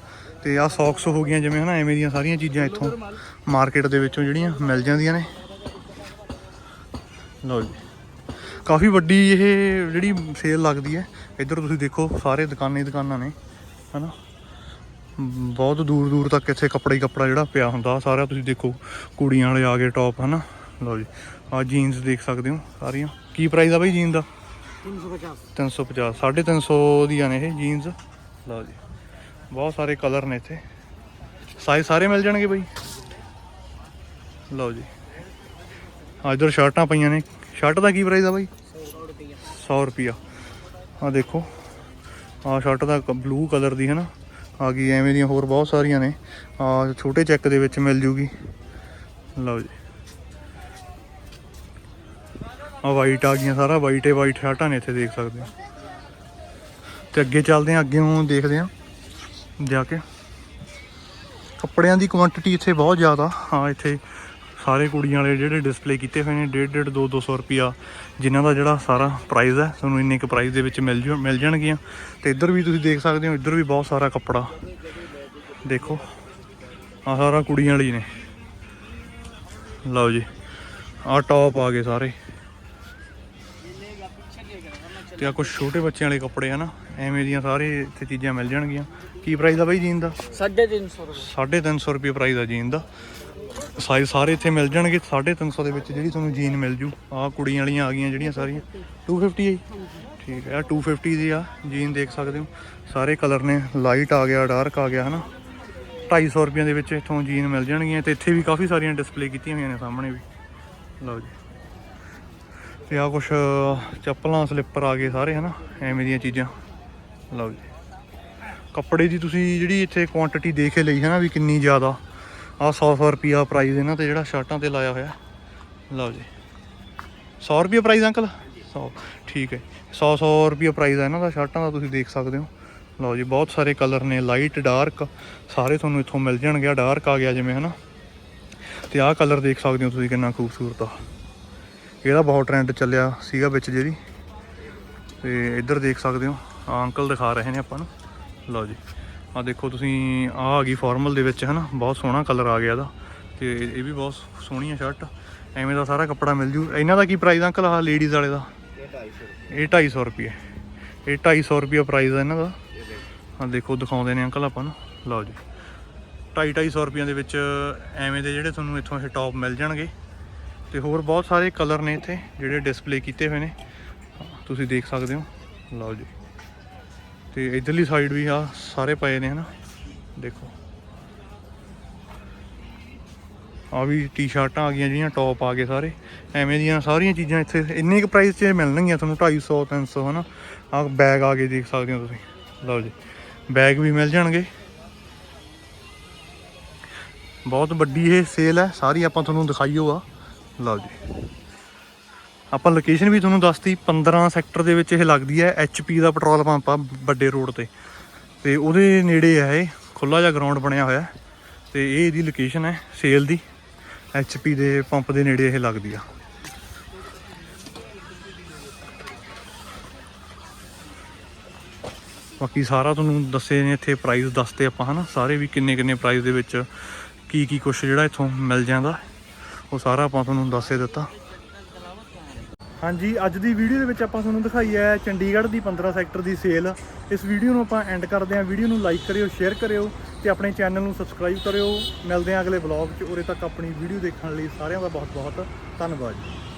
ਤੇ ਆਹ ਸੌਕਸ ਹੋ ਗਈਆਂ ਜਿਵੇਂ ਹਨਾ ਐਵੇਂ ਦੀਆਂ ਸਾਰੀਆਂ ਚੀਜ਼ਾਂ ਇੱਥੋਂ ਮਾਰਕੀਟ ਦੇ ਵਿੱਚੋਂ ਜਿਹੜੀਆਂ ਮਿਲ ਜਾਂਦੀਆਂ ਨੇ। ਲਓ ਜੀ। ਕਾਫੀ ਵੱਡੀ ਇਹ ਜਿਹੜੀ ਸੇਲ ਲੱਗਦੀ ਹੈ ਇੱਧਰ ਤੁਸੀਂ ਦੇਖੋ ਸਾਰੇ ਦੁਕਾਨਾਂ ਹੀ ਦੁਕਾਨਾਂ ਨੇ ਹਨਾ। ਬਹੁਤ ਦੂਰ ਦੂਰ ਤੱਕ ਇੱਥੇ ਕੱਪੜਾ ਹੀ ਕੱਪੜਾ ਜਿਹੜਾ ਪਿਆ ਹੁੰਦਾ ਸਾਰਾ ਤੁਸੀਂ ਦੇਖੋ ਕੁੜੀਆਂ ਵਾਲੇ ਆ ਗਏ ਟੌਪ ਹਨਾ। ਲਓ ਜੀ ਆਹ ਜੀਨਸ ਦੇਖ ਸਕਦੇ ਹੋ ਸਾਰੀਆਂ। ਕੀ ਪ੍ਰਾਈਸ ਆ ਬਾਈ ਜੀਨ ਦਾ? 350 350 350 ਦੀਆਂ ਨੇ ਇਹ ਜੀਨਸ ਲਓ ਜੀ। ਬਹੁਤ ਸਾਰੇ ਕਲਰ ਨੇ ਇੱਥੇ। ਸਾਈਜ਼ ਸਾਰੇ ਮਿਲ ਜਾਣਗੇ ਬਾਈ। ਲਓ ਜੀ। ਆ ਇਧਰ ਸ਼ਰਟਾਂ ਪਈਆਂ ਨੇ। ਸ਼ਰਟ ਦਾ ਕੀ ਪ੍ਰਾਈਸ ਆ ਬਾਈ? 100 ਰੁਪਿਆ 100 ਰੁਪਿਆ ਆ ਦੇਖੋ। ਆ ਸ਼ਰਟ ਦਾ ਬਲੂ ਕਲਰ ਦੀ ਹੈ ਨਾ ਆ ਗਈ, ਐਵੇਂ ਦੀਆਂ ਹੋਰ ਬਹੁਤ ਸਾਰੀਆਂ ਨੇ। ਆ ਛੋਟੇ ਚੈੱਕ ਦੇ ਵਿੱਚ ਮਿਲ ਜੂਗੀ। ਲਓ ਜੀ। ਆ ਵਾਈਟ ਆ ਗਈਆਂ ਸਾਰਾ। ਵਾਈਟ ਹੈ ਵਾਈਟ ਸ਼ਰਟਾਂ ਨੇ ਇੱਥੇ, ਦੇਖ ਸਕਦੇ ਹੋ। ਤੇ ਅੱਗੇ ਚੱਲਦੇ ਆ ਅੱਗੇ ਨੂੰ ਦੇਖਦੇ ਆ ਜਾ ਕੇ। ਕੱਪੜਿਆਂ ਦੀ ਕੁਆਂਟੀਟੀ ਇੱਥੇ ਬਹੁਤ ਜ਼ਿਆਦਾ। ਹਾਂ, ਇੱਥੇ ਸਾਰੇ ਕੁੜੀਆਂ ਵਾਲੇ ਜਿਹੜੇ ਡਿਸਪਲੇ ਕੀਤੇ ਹੋਏ ਨੇ 1.5 2 200 ਰੁਪਿਆ ਜਿਨ੍ਹਾਂ ਦਾ ਜਿਹੜਾ ਸਾਰਾ ਪ੍ਰਾਈਸ ਹੈ, ਤੁਹਾਨੂੰ ਇੰਨੇ ਕੁ ਪ੍ਰਾਈਸ ਦੇ ਵਿੱਚ ਮਿਲ ਜੂ, ਮਿਲ ਜਾਣਗੀਆਂ। ਤੇ ਇੱਧਰ ਵੀ ਤੁਸੀਂ ਦੇਖ ਸਕਦੇ ਹੋ, ਇੱਧਰ ਵੀ ਬਹੁਤ ਸਾਰਾ ਕੱਪੜਾ। ਦੇਖੋ ਆ ਸਾਰਾ ਕੁੜੀਆਂ ਵਾਲੀ ਨੇ। ਲਓ ਜੀ ਆ ਟੌਪ ਆ ਗਏ ਸਾਰੇ। ਤੇ ਆ ਕੁਝ ਛੋਟੇ ਬੱਚਿਆਂ ਵਾਲੇ ਕੱਪੜੇ ਆ ਨਾ, ਐਵੇਂ ਦੀਆਂ ਸਾਰੇ ਇੱਥੇ ਚੀਜ਼ਾਂ ਮਿਲ ਜਾਣਗੀਆਂ। ਕੀ ਪ੍ਰਾਈਸ ਆ ਬਾਈ ਜੀਨ ਦਾ? 350 ਰੁਪਏ। 350 ਰੁਪਏ ਪ੍ਰਾਈਸ ਆ ਜੀਨ ਦਾ। ਸਾਈਜ਼ ਸਾਰੇ ਇੱਥੇ ਮਿਲ ਜਾਣਗੇ 350 ਦੇ ਵਿੱਚ ਜਿਹੜੀ ਤੁਹਾਨੂੰ ਜੀਨ ਮਿਲ ਜੂ। ਆ ਕੁੜੀਆਂ ਵਾਲੀਆਂ ਆ ਗਈਆਂ ਜਿਹੜੀਆਂ ਸਾਰੀਆਂ। 250 ਹੈ ਠੀਕ ਹੈ ਆ 250 ਦੀ ਆ ਜੀਨ ਦੇਖ ਸਕਦੇ ਹੋ। ਸਾਰੇ ਕਲਰ ਨੇ ਲਾਈਟ ਆ ਗਿਆ ਡਾਰਕ ਆ ਗਿਆ ਹਨਾ। 250 ਰੁਪਏ ਦੇ ਵਿੱਚ ਇਥੋਂ ਜੀਨ ਮਿਲ ਜਾਣਗੀਆਂ ਤੇ ਇੱਥੇ ਵੀ ਕਾਫੀ ਸਾਰੀਆਂ ਡਿਸਪਲੇ ਕੀਤੀਆਂ ਹੋਈਆਂ ਨੇ ਸਾਹਮਣੇ ਵੀ। ਲਓ ਜੀ। ਤੇ ਆ ਕੁਛ ਚੱਪਲਾਂ ਸਲਿੱਪਰ ਆ ਗਏ ਸਾਰੇ ਹਨਾ। ਐਵੇਂ ਦੀਆਂ ਚੀਜ਼ਾਂ। ਲਓ ਜੀ। ਕੱਪੜੇ ਦੀ ਤੁਸੀਂ ਜਿਹੜੀ ਇੱਥੇ ਕੁਆਂਟੀਟੀ ਦੇਖ ਲਈ ਹੈ ਨਾ ਵੀ ਕਿੰਨੀ ਜ਼ਿਆਦਾ। ਆ 100 100 ਰੁਪਿਆ ਪ੍ਰਾਈਸ ਇਹਨਾਂ ਤੇ ਜਿਹੜਾ ਸ਼ਰਟਾਂ ਤੇ ਲਾਇਆ ਹੋਇਆ। ਲਓ ਜੀ। 100 ਰੁਪਿਆ ਪ੍ਰਾਈਸ ਅੰਕਲ 100 ਠੀਕ ਹੈ। 100 100 ਰੁਪਿਆ ਪ੍ਰਾਈਸ ਹੈ ਇਹਨਾਂ ਦਾ ਸ਼ਰਟਾਂ ਦਾ ਤੁਸੀਂ ਦੇਖ ਸਕਦੇ ਹੋ। ਲਓ ਜੀ, ਬਹੁਤ ਸਾਰੇ ਕਲਰ ਨੇ ਲਾਈਟ ਡਾਰਕ ਸਾਰੇ ਤੁਹਾਨੂੰ ਇੱਥੋਂ ਮਿਲ ਜਾਣਗੇ। ਡਾਰਕ ਆ ਗਿਆ ਜਿਵੇਂ, ਹਨਾ। ਤੇ ਆਹ ਕਲਰ ਦੇਖ ਸਕਦੇ ਹੋ ਤੁਸੀਂ ਕਿੰਨਾ ਖੂਬਸੂਰਤ ਆ। ਇਹਦਾ ਬਹੁਤ ਟ੍ਰੈਂਡ ਚੱਲਿਆ ਸੀਗਾ ਵਿੱਚ ਜਿਹੜੀ। ਤੇ ਇੱਧਰ ਦੇਖ ਸਕਦੇ ਹੋ। ਆਹ ਅੰਕਲ ਦਿਖਾ ਰਹੇ ਨੇ ਆਪਾਂ ਨੂੰ। ਲਓ ਜੀ। ਆ ਦੇਖੋ ਤੁਸੀਂ ਆ ਆ ਗਈ ਫਾਰਮਲ ਦੇ ਵਿੱਚ ਹਨਾ? ਬਹੁਤ ਸੋਹਣਾ ਕਲਰ ਆ ਗਿਆ ਦਾ ਤੇ ਇਹ ਵੀ ਬਹੁਤ ਸੋਹਣੀ ਆ ਸ਼ਰਟ ਐਵੇਂ ਦਾ ਸਾਰਾ ਕੱਪੜਾ ਮਿਲ ਜੂ। ਇਹਨਾਂ ਦਾ ਕੀ ਪ੍ਰਾਈਸ ਅੰਕਲ ਆ ਲੇਡੀਜ਼ ਵਾਲੇ ਦਾ? ਇਹ 250 ਰੁਪਏ। ਇਹ 250 ਰੁਪਏ। ਪ੍ਰਾਈਸ ਆ ਇਹਨਾਂ ਦਾ। ਆ ਦੇਖੋ। ਦਿਖਾਉਂਦੇ ਨੇ ਅੰਕਲ ਆਪਾਂ ਨੂੰ। ਲਓ ਜੀ। 250 ਰੁਪਏ ਦੇ ਵਿੱਚ ਐਵੇਂ ਦੇ ਜਿਹੜੇ ਤੁਹਾਨੂੰ ਇੱਥੋਂ ਇਹ ਟੌਪ ਮਿਲ ਜਾਣਗੇ। ਤੇ ਹੋਰ ਬਹੁਤ ਸਾਰੇ ਕਲਰ ਨੇ ਇੱਥੇ ਜਿਹੜੇ ਡਿਸਪਲੇ ਕੀਤੇ ਹੋਏ ਨੇ। ਤੁਸੀਂ ਦੇਖ ਸਕਦੇ ਹੋ। ਲਓ ਜੀ। ਤੇ ਇਧਰਲੀ ਸਾਈਡ ਵੀ ਆ, ਸਾਰੇ ਪਏ ਨੇ ਹਨਾ। ਦੇਖੋ। ਆ ਵੀ ਟੀ-ਸ਼ਰਟਾਂ ਆ ਗਈਆਂ ਜਿਹੜੀਆਂ ਟੌਪ ਆ ਗਏ ਸਾਰੇ। ਐਵੇਂ ਦੀਆਂ ਸਾਰੀਆਂ ਚੀਜ਼ਾਂ ਇੱਥੇ, ਇੰਨੇ ਕੁ ਪ੍ਰਾਈਸ 'ਚ ਮਿਲਣਗੀਆਂ ਤੁਹਾਨੂੰ 250 300 ਹਨਾ। ਆ ਬੈਗ ਆ ਗਏ, ਦੇਖ ਸਕਦੇ ਹੋ ਤੁਸੀਂ। ਲਓ ਜੀ। ਬੈਗ ਵੀ ਮਿਲ ਜਾਣਗੇ। ਬਹੁਤ ਵੱਡੀ ਇਹ ਸੇਲ ਹੈ, ਸਾਰੀ ਆਪਾਂ ਤੁਹਾਨੂੰ ਦਿਖਾਈਓ ਆ ਲਓ ਜੀ। ਆਪਾਂ ਲੋਕੇਸ਼ਨ ਵੀ ਤੁਹਾਨੂੰ ਦੱਸਤੀ 15 ਸੈਕਟਰ ਦੇ ਵਿੱਚ ਇਹ ਲੱਗਦੀ ਹੈ ਐਚਪੀ ਦਾ ਪੈਟਰੋਲ ਪੰਪ ਆ ਵੱਡੇ ਰੋਡ ਤੇ। ਤੇ ਉਹਦੇ ਨੇੜੇ ਹੈ ਇਹ ਖੁੱਲਾ ਜਿਹਾ ਗਰਾਊਂਡ ਬਣਿਆ ਹੋਇਆ। ਹੈ ਤੇ ਇਹ ਇਹਦੀ ਲੋਕੇਸ਼ਨ ਹੈ ਸੇਲ ਦੀ। ਐਚਪੀ ਦੇ ਪੰਪ ਦੇ ਨੇੜੇ ਇਹ ਲੱਗਦੀ ਆ। ਬਾਕੀ ਸਾਰਾ ਤੁਹਾਨੂੰ ਦੱਸੇ ਨੇ, ਇੱਥੇ ਪ੍ਰਾਈਸ ਦੱਸਤੇ ਆਪਾਂ, ਹਨਾ? ਸਾਰੇ ਵੀ ਕਿੰਨੇ ਕਿੰਨੇ ਪ੍ਰਾਈਸ ਦੇ ਵਿੱਚ ਕੀ ਕੀ ਕੁਛ ਜਿਹੜਾ ਇੱਥੋਂ ਮਿਲ ਜਾਂਦਾ। ਉਹ ਸਾਰਾ ਆਪਾਂ ਤੁਹਾਨੂੰ ਦੱਸੇ ਦਿੱਤਾ। ਹਾਂਜੀ, ਅੱਜ ਦੀ ਵੀਡੀਓ ਦੇ ਵਿੱਚ ਆਪਾਂ ਤੁਹਾਨੂੰ ਦਿਖਾਈ ਹੈ ਚੰਡੀਗੜ੍ਹ ਦੀ 15 ਸੈਕਟਰ ਦੀ ਸੇਲ ਇਸ ਵੀਡੀਓ ਨੂੰ ਆਪਾਂ ਐਂਡ ਕਰਦੇ ਹਾਂ। ਵੀਡੀਓ ਨੂੰ ਲਾਈਕ ਕਰਿਓ ਸ਼ੇਅਰ ਕਰਿਓ ਤੇ ਆਪਣੇ ਚੈਨਲ ਨੂੰ ਸਬਸਕ੍ਰਾਈਬ ਕਰਿਓ। ਮਿਲਦੇ ਹਾਂ ਅਗਲੇ ਵਲੌਗ 'ਚ। ਉਰੇ ਤੱਕ ਆਪਣੀ ਵੀਡੀਓ ਦੇਖਣ ਲਈ ਸਾਰਿਆਂ ਦਾ ਬਹੁਤ ਬਹੁਤ ਧੰਨਵਾਦ ਜੀ।